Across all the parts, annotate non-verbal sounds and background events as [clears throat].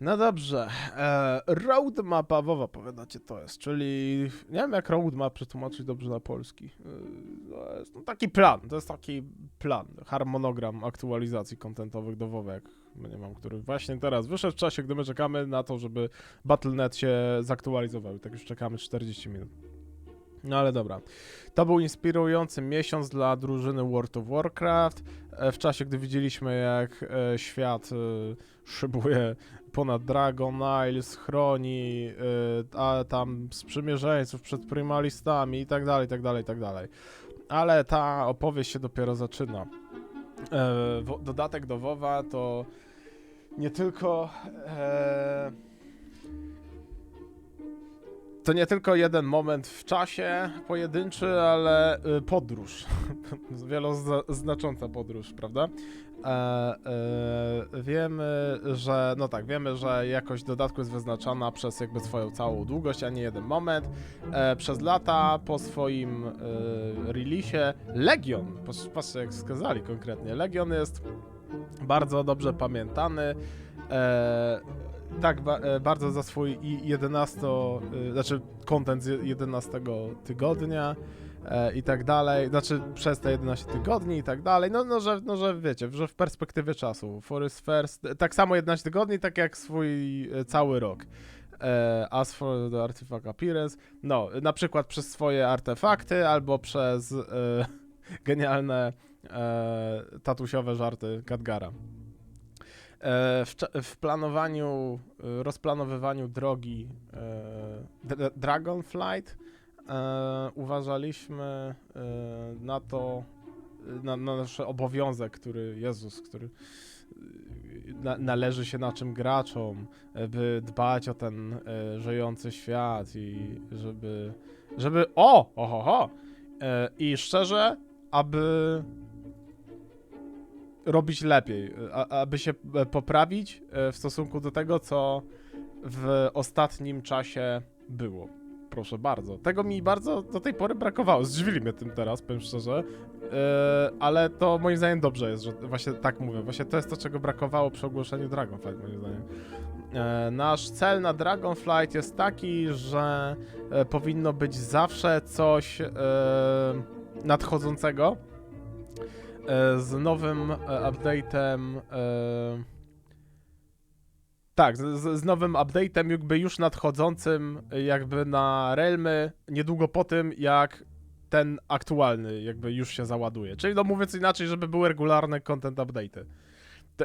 No dobrze. E, roadmap Awowa powiadacie to jest, czyli nie wiem jak roadmap przetłumaczyć dobrze na polski. E, to jest no, taki plan, to jest taki plan, harmonogram aktualizacji kontentowych do WoW, jak nie mam, który właśnie teraz wyszedł w czasie, gdy my czekamy na to, żeby Battle.net się zaktualizował. Tak już czekamy 40 minut. No ale dobra. To był inspirujący miesiąc dla drużyny World of Warcraft. E, W czasie, gdy widzieliśmy, jak e, świat szybuje ponad Dragon Isles, chroni, y, a tam sprzymierzeńców przed primalistami i tak dalej, tak dalej, tak dalej. Ale ta opowieść się dopiero zaczyna. Wo- dodatek do WoWa to nie tylko e, to nie tylko jeden moment w czasie pojedynczy, ale y, podróż. [laughs] Wieloznacząca podróż, prawda? E, e, wiemy, że, no tak, wiemy, że jakość dodatku jest wyznaczana przez jakby swoją całą długość, a nie jeden moment. E, przez lata po swoim e, releasie Legion, patrzcie jak wskazali konkretnie, Legion jest bardzo dobrze pamiętany. E, tak, ba, e, bardzo za swój i 11, e, znaczy content z 11 tygodnia e, i tak dalej, znaczy przez te 11 tygodni i tak dalej, no, no, że, no że wiecie, że w perspektywie czasu, Forest First, tak samo 11 tygodni, tak jak swój e, cały rok. E, as for the artifact appearance, no, na przykład przez swoje artefakty albo przez e, [laughs] genialne e, tatusiowe żarty Kadgara. E, w, w planowaniu, rozplanowywaniu drogi e, Dra- Dragonflight e, uważaliśmy e, na to, e, na, na nasz obowiązek, który, Jezus, który e, na, należy się naszym graczom, by dbać o ten e, żyjący świat i żeby, żeby, o, oho, ho, e, i szczerze, aby robić lepiej, a, aby się e, poprawić w stosunku do tego, co w ostatnim czasie było. Proszę bardzo. Tego mi bardzo do tej pory brakowało. Zdziwili mnie tym teraz, powiem szczerze. E, ale to moim zdaniem dobrze jest, że właśnie tak mówię. Właśnie to jest to, czego brakowało przy ogłoszeniu Dragonflight, moim zdaniem. E, nasz cel na Dragonflight jest taki, że e, powinno być zawsze coś nadchodzącego z nowym update'em. Tak, z, z- nowym update'em jakby już nadchodzącym jakby na Realmy niedługo po tym, jak ten aktualny jakby już się załaduje. Czyli no mówiąc inaczej, żeby były regularne content update'y.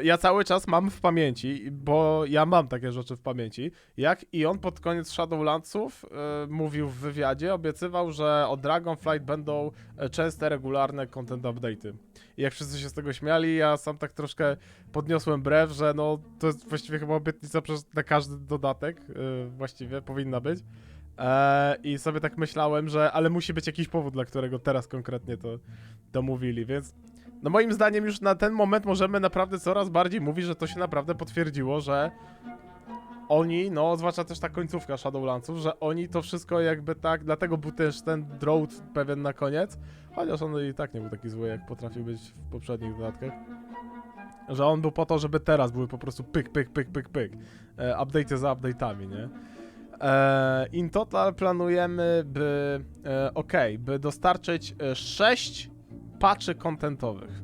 Ja cały czas mam w pamięci, bo ja mam takie rzeczy w pamięci, jak i on pod koniec Shadowlandsów e, mówił w wywiadzie, obiecywał, że od Dragonflight będą e, częste, regularne content update'y. I jak wszyscy się z tego śmiali, ja sam tak troszkę podniosłem brew, że no to jest właściwie chyba obietnica przez na każdy dodatek, yy, właściwie powinna być. E, I sobie tak myślałem, że ale musi być jakiś powód, dla którego teraz konkretnie to, to mówili, więc no moim zdaniem już na ten moment możemy naprawdę coraz bardziej mówić, że to się naprawdę potwierdziło, że oni, no zwłaszcza też ta końcówka Shadowlandsów, że oni to wszystko jakby tak, dlatego był też ten drought pewien na koniec, chociaż on i tak nie był taki zły, jak potrafił być w poprzednich dodatkach. Że on był po to, żeby teraz były po prostu pyk, pyk, pyk, pyk, pyk. E, update'y za update'ami, nie? E, in total planujemy, by, e, okej, by dostarczyć e, 6 patchy kontentowych.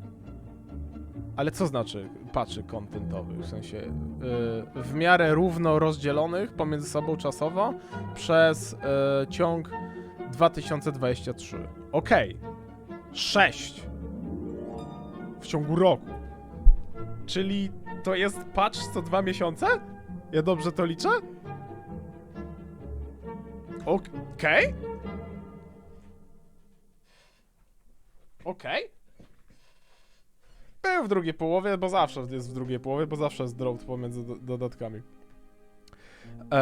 Ale co znaczy patchy kontentowych? W sensie e, w miarę równo rozdzielonych pomiędzy sobą czasowo przez e, ciąg 2023. Okej. 6 w ciągu roku. Czyli to jest patch co dwa miesiące? Ja dobrze to liczę? Okej? Okej? Był w drugiej połowie, bo zawsze jest w drugiej połowie, bo zawsze jest drought pomiędzy do dodatkami. E,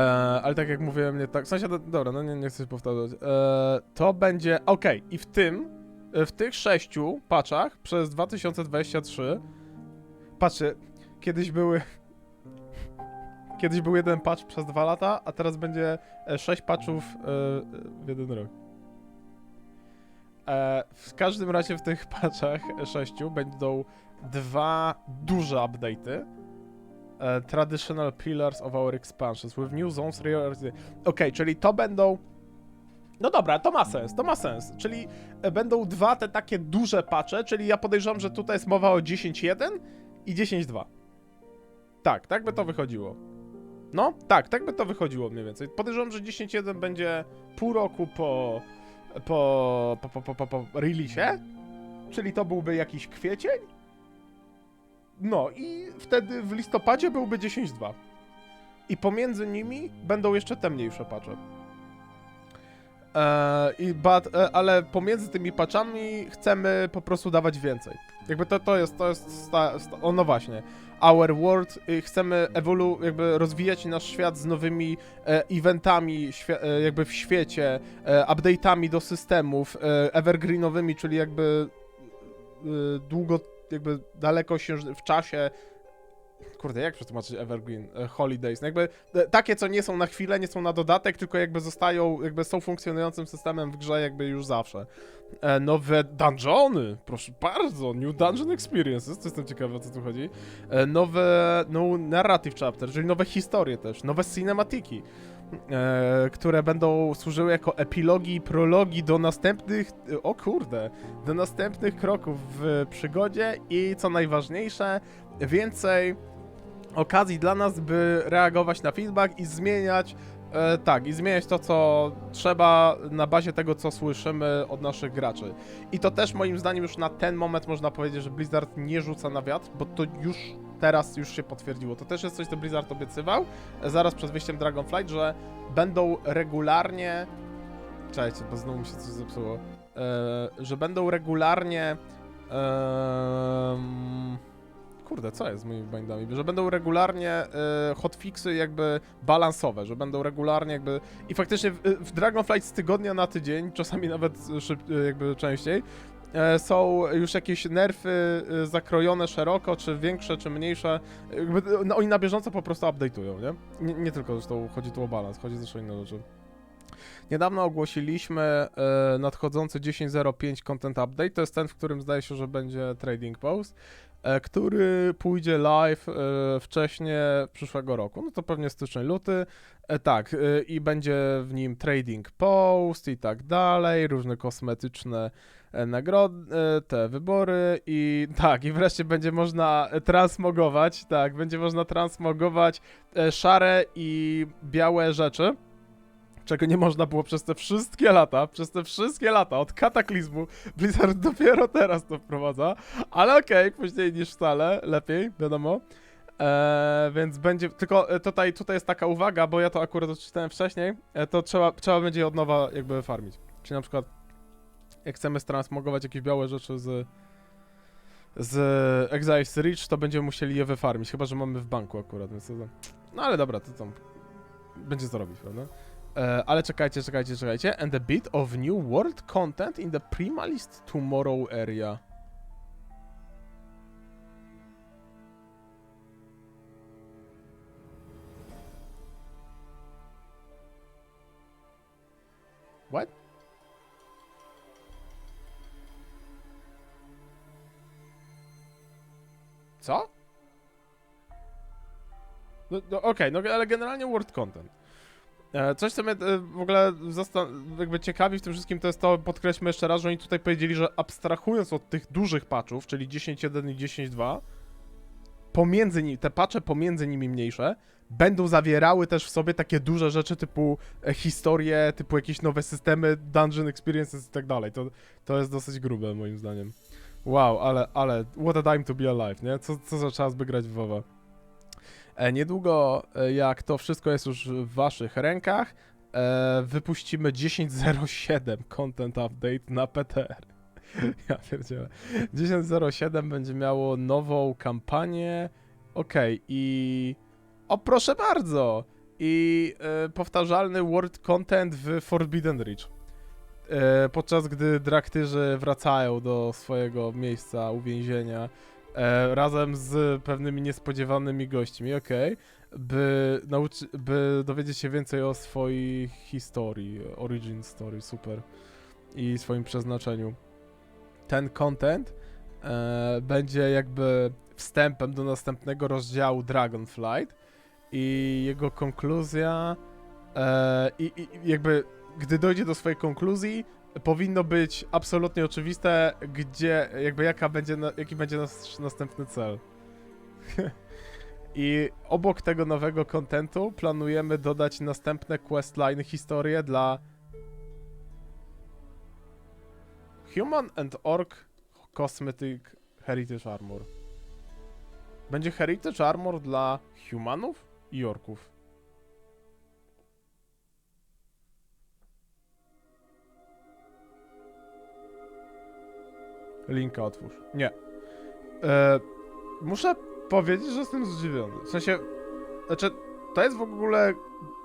ale tak jak mówiłem, nie tak. W sensie, do, dobra, no nie, nie chcę się powtarzać. E, to będzie. Okej, i w tym, e, w tych sześciu patchach przez 2023. Patrzcie, kiedyś były. Kiedyś był jeden patch przez dwa lata, a teraz będzie e, sześć patchów e, w jeden rok. E, w każdym razie w tych patchach sześciu będą dwa duże update'y e, traditional pillars of our expansions with new zones reorganiz- Okej, czyli to będą no dobra, to ma sens, to ma sens. Czyli e, będą dwa te takie duże patche, czyli ja podejrzewam, że tutaj jest mowa o 10.1 i 10.2. Tak, tak by to wychodziło. No, tak, tak by to wychodziło mniej więcej. Podejrzewam, że 10.1 będzie pół roku po po po po po, po, po releasie, czyli to byłby jakiś kwiecień. No i wtedy w listopadzie byłby 10.2. I pomiędzy nimi będą jeszcze te mniejsze patche. E, i but, e, ale pomiędzy tymi patchami chcemy po prostu dawać więcej. Jakby to, to jest, to jest, sta, sta, o no właśnie, Our World, y, chcemy ewolu, jakby rozwijać nasz świat z nowymi e, eventami e, jakby w świecie, e, update'ami do systemów, evergreenowymi, czyli jakby e, długo, jakby daleko się w czasie Kurde, jak przetłumaczyć Evergreen e, Holidays? No jakby e, takie, co nie są na chwilę, nie są na dodatek, tylko jakby zostają, jakby są funkcjonującym systemem w grze jakby już zawsze. E, nowe dungeony, proszę bardzo, New Dungeon Experiences, to jestem ciekawy o co tu chodzi. E, nowe, no narrative chapter, czyli nowe historie też, nowe cinematiki. E, które będą służyły jako epilogi i prologi do następnych, o kurde, do następnych kroków w przygodzie i co najważniejsze, więcej okazji dla nas, by reagować na feedback i zmieniać, e, tak, i zmieniać to, co trzeba na bazie tego, co słyszymy od naszych graczy. I to też moim zdaniem już na ten moment można powiedzieć, że Blizzard nie rzuca na wiatr, bo to już teraz już się potwierdziło. To też jest coś, co Blizzard obiecywał e, zaraz przed wyjściem Dragonflight, że będą regularnie... Czekajcie, bo znowu mi się coś zepsuło. E, że będą regularnie... em, Kurde, co jest z moimi bindami? Że będą regularnie e, hotfixy jakby balansowe, że będą regularnie jakby... I faktycznie w, w Dragonflight z tygodnia na tydzień, czasami nawet szyb, e, jakby częściej, e, są już jakieś nerfy e, zakrojone szeroko, czy większe, czy mniejsze. No, oni na bieżąco po prostu update'ują, nie? nie? Nie tylko zresztą chodzi tu o balans, chodzi też o inne rzeczy. Niedawno ogłosiliśmy e, nadchodzący 10.05 Content Update. To jest ten, w którym zdaje się, że będzie Trading Post, który pójdzie live e, wcześniej przyszłego roku. No to pewnie styczeń, luty. E, tak, e, i będzie w nim Trading Post i tak dalej, różne kosmetyczne e, nagrody, e, te wybory i [laughs] tak, i wreszcie będzie można transmogować, tak, będzie można transmogować e, szare i białe rzeczy czego nie można było przez te wszystkie lata, przez te wszystkie lata, od kataklizmu, Blizzard [laughs] dopiero teraz to wprowadza, ale okej, później niż wcale, lepiej, wiadomo. Eee, więc będzie, tylko e, tutaj, tutaj jest taka uwaga, bo ja to akurat odczytałem wcześniej, e, to trzeba, trzeba będzie od nowa jakby farmić. Czyli na przykład, jak chcemy stransmogować jakieś białe rzeczy z z Exiles Reach, to będziemy musieli je wyfarmić, chyba, że mamy w banku akurat, więc to, no ale dobra, to tam będzie co robić, prawda? E, ale czekajcie, czekajcie, czekajcie. And a bit of new world content in the Primalist Tomorrow area. What? Co? No, no okej, no ale generalnie world content. E, Coś, co mnie e, w ogóle jakby ciekawi w tym wszystkim, to jest to, podkreślmy jeszcze raz, że oni tutaj powiedzieli, że abstrahując od tych dużych patchów, czyli 10.1 i 10.2, pomiędzy nimi, te patche pomiędzy nimi mniejsze, będą zawierały też w sobie takie duże rzeczy typu e, historie, typu jakieś nowe systemy, dungeon experiences i tak dalej. To, to jest dosyć grube moim zdaniem. Wow, ale, ale, what a time to be alive, nie? Co, co za czas by grać w WoWa. E, Niedługo, e, jak to wszystko jest już w waszych rękach, e, wypuścimy 10.07 Content Update na PTR. [laughs] Ja pierdzielę. 10.07 będzie miało nową kampanię. Okej, i... O, proszę bardzo! I e, powtarzalny word content w Forbidden Reach. E, podczas gdy draktyrzy wracają do swojego miejsca uwięzienia e, razem z pewnymi niespodziewanymi gośćmi, okej, by, nauczy- by dowiedzieć się więcej o swojej historii, origin story, super, i swoim przeznaczeniu. Ten content e, będzie jakby wstępem do następnego rozdziału Dragonflight i jego konkluzja e, i i jakby gdy dojdzie do swojej konkluzji powinno być absolutnie oczywiste gdzie, jakby jaka będzie, jaki będzie nasz następny cel. [laughs] I obok tego nowego kontentu planujemy dodać następne questline historie dla Human and Orc Cosmetic Heritage Armor. Będzie Heritage Armor dla humanów i orków. Linka otwórz. Nie. E, muszę powiedzieć, że jestem zdziwiony. W sensie, znaczy, to jest w ogóle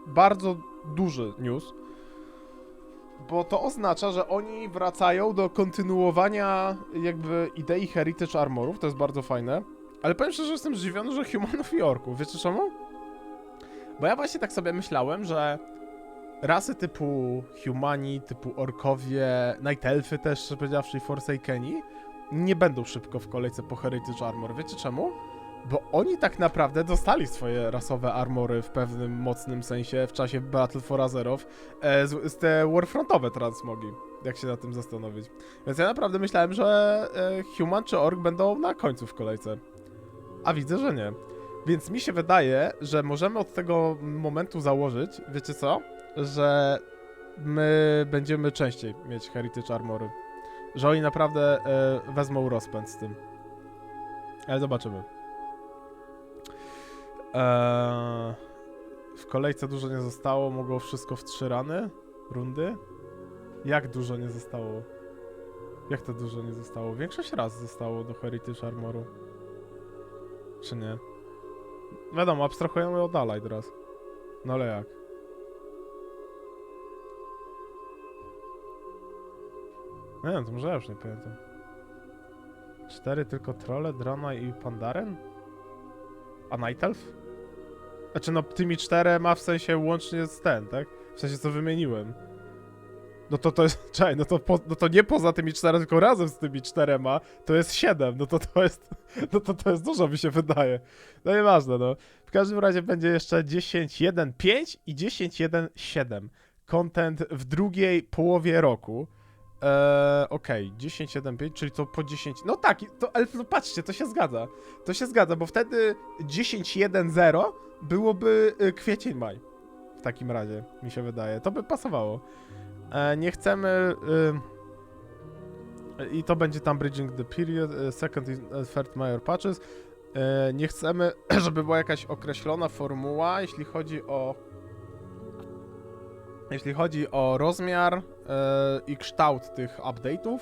bardzo duży news, bo to oznacza, że oni wracają do kontynuowania jakby idei Heritage Armorów, to jest bardzo fajne, ale powiem szczerze, że jestem zdziwiony, że humanów i orków. Wiecie czemu? Bo ja właśnie tak sobie myślałem, że rasy typu humani, typu orkowie, night elfy też, powiedziawszy, i forsakeni, nie będą szybko w kolejce po Heritage Armor. Wiecie czemu? Bo oni tak naprawdę dostali swoje rasowe armory w pewnym mocnym sensie w czasie Battle for Azeroth e, z, z te warfrontowe transmogi, jak się nad tym zastanowić. Więc ja naprawdę myślałem, że e, Human czy Ork będą na końcu w kolejce. A widzę, że nie. Więc mi się wydaje, że możemy od tego momentu założyć, wiecie co? Że my będziemy częściej mieć Heritage Armory. Że oni naprawdę e, wezmą rozpęd z tym. Ale zobaczymy. Eee, w kolejce dużo nie zostało, mogło wszystko w trzy rany? Rundy? Jak dużo nie zostało? Jak to dużo nie zostało? Większość raz zostało do Heritage Armoru. Czy nie? Wiadomo, abstrahujemy od dalej teraz. No ale jak? Nie wiem, to może ja już nie pamiętam. Cztery tylko trolle, drona i pandaren? A Night Elf? Znaczy no tymi czterema w sensie łącznie z ten, tak? W sensie co wymieniłem. No to to jest, [laughs] czekaj, no to, po, no to nie poza tymi czterema, tylko razem z tymi czterema to jest siedem, no to to jest, [laughs] no to to jest dużo mi się wydaje. No nieważne, no. W każdym razie będzie jeszcze 10.1.5 i 10.1.7. Content w drugiej połowie roku. Eee, okej, 10.1.5, czyli to po 10. No tak, to, ale no patrzcie, to się zgadza. To się zgadza, bo wtedy 10.1.0 byłoby y, kwiecień, maj. W takim razie, mi się wydaje. To by pasowało. E, nie chcemy. Y, I to będzie tam Bridging the Period, y, Second and Third Major Patches. E, nie chcemy, [clears throat] żeby była jakaś określona formuła, jeśli chodzi o. Jeśli chodzi o rozmiar i kształt tych update'ów,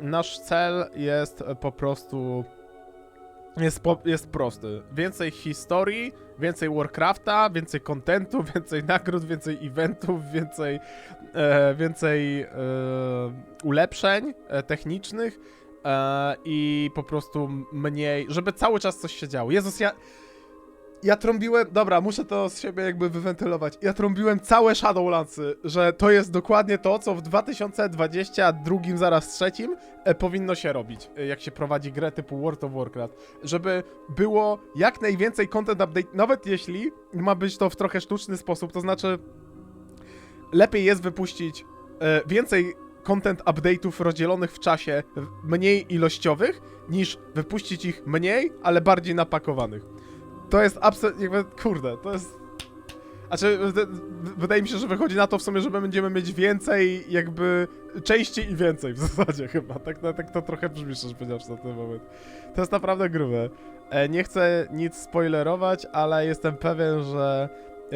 nasz cel jest e, po prostu. Jest, po, jest prosty. Więcej historii, więcej Warcrafta, więcej kontentu, [laughs] więcej nagród, więcej eventów, więcej, e, więcej e, ulepszeń e, technicznych e, i po prostu mniej, żeby cały czas coś się działo. Jezus, ja. Ja trąbiłem, dobra, muszę to z siebie jakby wywentylować. Ja trąbiłem całe Shadowlandsy, że to jest dokładnie to, co w 2022 zaraz trzecim e, powinno się robić, e, jak się prowadzi grę typu World of Warcraft. Żeby było jak najwięcej content update, nawet jeśli ma być to w trochę sztuczny sposób, to znaczy lepiej jest wypuścić e, więcej content update'ów rozdzielonych w czasie, mniej ilościowych, niż wypuścić ich mniej, ale bardziej napakowanych. To jest absolutnie, jakby, kurde, to jest... Znaczy, wydaje mi się, że wychodzi na to w sumie, że my będziemy mieć więcej, jakby, częściej i więcej w [laughs] zasadzie chyba. Tak, tak, tak to trochę brzmi, szczerze powiedziawszy, na ten moment. To jest naprawdę grube. E, nie chcę nic spoilerować, ale jestem pewien, że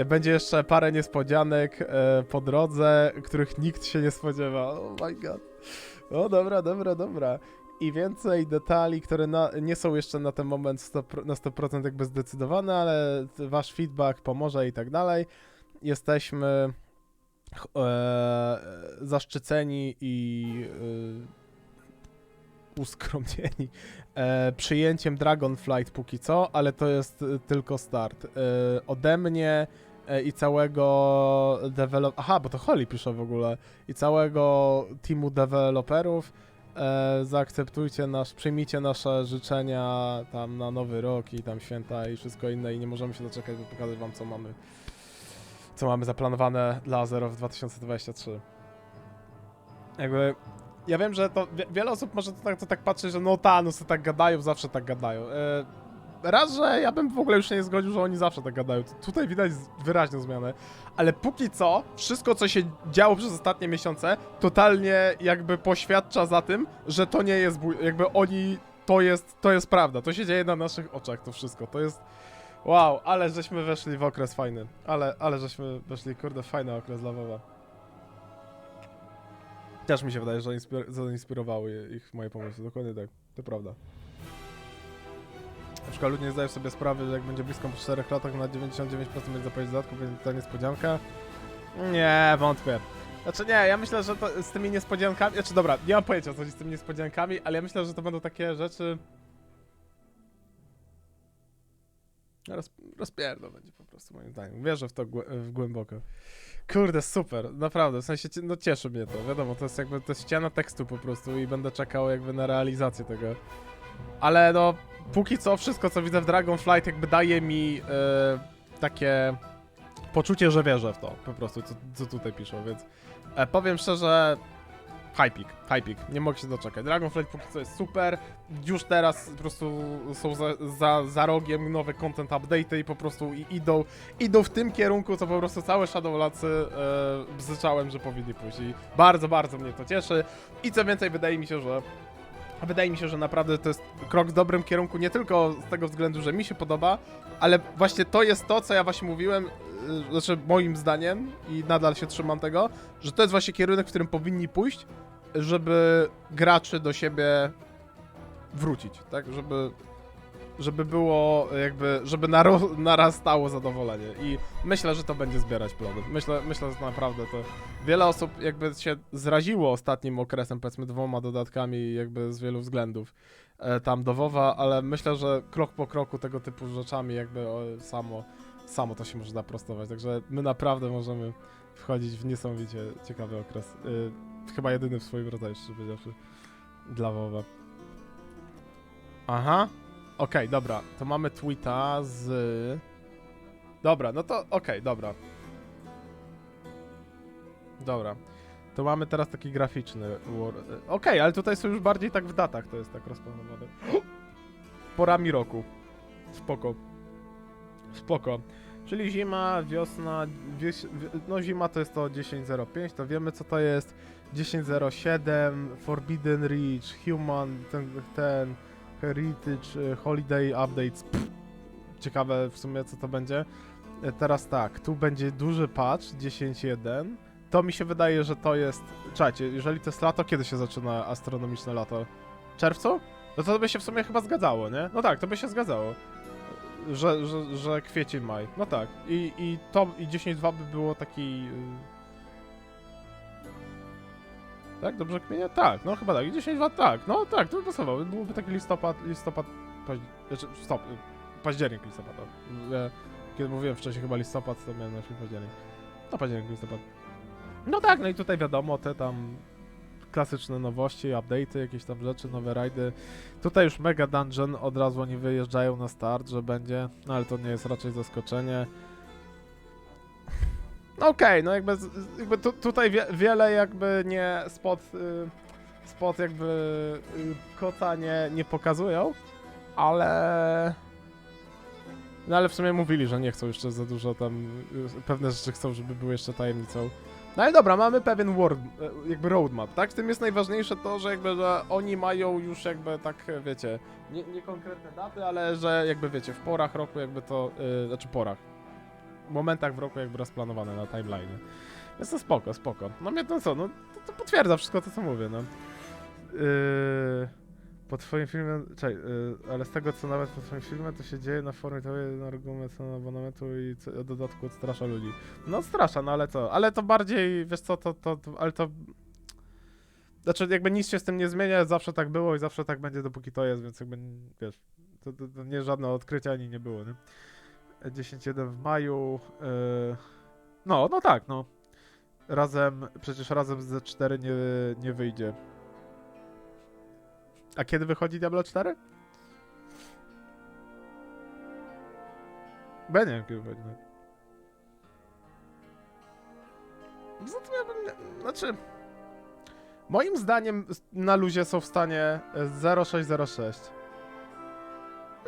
będzie jeszcze parę niespodzianek e, po drodze, których nikt się nie spodziewa. Oh my god. No dobra, dobra, dobra. I więcej detali, które na, nie są jeszcze na ten moment 100, na 100% jakby zdecydowane, ale wasz feedback pomoże i tak dalej. Jesteśmy e, zaszczyceni i e, uskromnieni e, przyjęciem Dragonflight póki co, ale to jest e, tylko start. E, ode mnie e, i całego develop... Aha, bo to Holly pisze w ogóle. I całego teamu deweloperów E, zaakceptujcie nasz, przyjmijcie nasze życzenia tam na nowy rok i tam święta i wszystko inne i nie możemy się doczekać, by pokazać wam co mamy co mamy zaplanowane dla Zero w 2023. Jakby ja wiem, że to wie, wiele osób może to tak, to tak patrzy, że no ta, no tak gadają, zawsze tak gadają. E, raz, że ja bym w ogóle już się nie zgodził, że oni zawsze tak gadają. Tu- Tutaj widać wyraźną zmianę. Ale póki co, wszystko co się działo przez ostatnie miesiące, totalnie jakby poświadcza za tym, że to nie jest jakby oni, to jest, to jest prawda. To się dzieje na naszych oczach, to wszystko. To jest, wow, ale żeśmy weszli w okres fajny. Ale, ale żeśmy weszli, kurde, fajny okres dla WoWa. Też mi się wydaje, że inspir- zainspirowały ich moje pomysły. Dokładnie tak. To prawda. Na przykład ludzie nie zdają sobie sprawy, że jak będzie blisko po 4 latach, na 99% będzie zapowiedź dodatku, będzie to niespodzianka. Nie, wątpię. Znaczy nie, ja myślę, że to z tymi niespodziankami, znaczy dobra, nie mam pojęcia co z tymi niespodziankami, ale ja myślę, że to będą takie rzeczy... Roz, rozpierdol będzie po prostu moim zdaniem. Wierzę w to w głęboko. Kurde, super, naprawdę, w sensie, no cieszy mnie to, wiadomo, to jest jakby, to jest ściana tekstu po prostu i będę czekał jakby na realizację tego. Ale no, póki co wszystko, co widzę w Dragonflight jakby daje mi e, takie poczucie, że wierzę w to, po prostu, co, co tutaj piszą, więc e, powiem szczerze, hypik, hypik, nie mogę się doczekać. Dragonflight póki co jest super, już teraz po prostu są za, za, za rogiem nowe content update'y i po prostu i, idą, idą w tym kierunku, co po prostu całe Shadowlandsy e, bzyczałem, że powinni pójść i bardzo, bardzo mnie to cieszy i co więcej, wydaje mi się, że Wydaje mi się, że naprawdę to jest krok w dobrym kierunku, nie tylko z tego względu, że mi się podoba, ale właśnie to jest to, co ja właśnie mówiłem, yy, znaczy moim zdaniem i nadal się trzymam tego, że to jest właśnie kierunek, w którym powinni pójść, żeby graczy do siebie wrócić, tak? Żeby, żeby było jakby, żeby naro, narastało zadowolenie i myślę, że to będzie zbierać plody. Myślę, myślę, że naprawdę to wiele osób jakby się zraziło ostatnim okresem, powiedzmy dwoma dodatkami jakby z wielu względów e, tam do WoWa, ale myślę, że krok po kroku tego typu rzeczami jakby o, samo, samo to się może naprostować, także my naprawdę możemy wchodzić w niesamowicie ciekawy okres. Y, chyba jedyny w swoim rodzaju, szczerze powiedziawszy, dla WoWa. Aha, okej, dobra, to mamy tweeta z... Dobra, no to okej, dobra. Dobra. To mamy teraz taki graficzny war. Okej, ale tutaj są już bardziej tak w datach, to jest tak rozplanowane. Porami roku. Spoko. Spoko. Czyli zima, wiosna, no zima to jest to 10.05, to wiemy co to jest. 10.07, Forbidden Reach, Human, ten, ten Heritage, e, Holiday Updates. Pff, ciekawe w sumie co to będzie. E, Teraz tak, tu będzie duży patch 10.1. To mi się wydaje, że to jest. Czekajcie, jeżeli to jest lato, kiedy się zaczyna astronomiczne lato? Czerwcu? No to by się w sumie chyba zgadzało, nie? No tak, to by się zgadzało. Że, że, że kwiecień, maj. No tak. I, i to i 10.2 by było taki. Tak, dobrze kmienię? Tak, no chyba tak. I 10.2 tak, no tak, to by pasowało. Byłoby taki listopad, listopad, paź... znaczy, stop, y, październik, listopad. kiedy mówiłem wcześniej chyba listopad, to miałem na myśli październik. No październik, listopad. No tak, no i tutaj wiadomo, te tam klasyczne nowości, update'y, jakieś tam rzeczy, nowe rajdy. Tutaj już Mega Dungeon od razu oni wyjeżdżają na start, że będzie, no ale to nie jest raczej zaskoczenie. Okej, no jakby, jakby tu, tutaj wie, wiele jakby nie spod, y, spod jakby y, kota nie, nie pokazują, ale... No ale w sumie mówili, że nie chcą jeszcze za dużo tam, y, pewne rzeczy chcą, żeby były jeszcze tajemnicą. No ale dobra, mamy pewien word, e, jakby roadmap, tak? W tym jest najważniejsze to, że jakby, że oni mają już jakby tak, wiecie, nie, nie konkretne daty, ale że jakby wiecie, w porach roku jakby to, yy, znaczy porach, momentach w roku jakby rozplanowane na timeline. Więc to spoko, spoko. No mnie to co, no to, to potwierdza wszystko to, co mówię, no. Yy, po twoim filmie, czekaj, yy, ale z tego co nawet po twoim filmie to się dzieje na formie to jeden argument ceny abonamentu i co, o dodatku odstrasza ludzi. No odstrasza, no ale co, ale to bardziej, wiesz co, to, to, to ale to... Znaczy jakby nic się z tym nie zmienia, zawsze tak było i zawsze tak będzie dopóki to jest, więc jakby, wiesz, to, to, to nie żadne odkrycie ani nie było, nie? 10.1 w maju, yy, no, no tak, no. Razem, przecież razem z Z4 nie, nie wyjdzie. A kiedy wychodzi Diablo 4? Bo ja nie wiem, kiedy wychodzi. Zatem ja bym, znaczy... Moim zdaniem na luzie są w stanie e, 0606.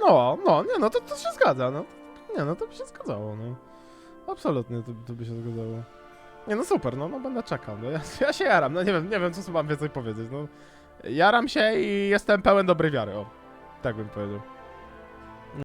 No, no, nie, no to, to się zgadza, no. Nie, no to by się zgadzało, no. Absolutnie to, to by się zgadzało. Nie, no super, no, no będę czekał, no. Ja, [laughs] ja się jaram, no nie wiem, nie wiem, co mam więcej powiedzieć, no. Jaram się i jestem pełen dobrej wiary, o. Tak bym powiedział.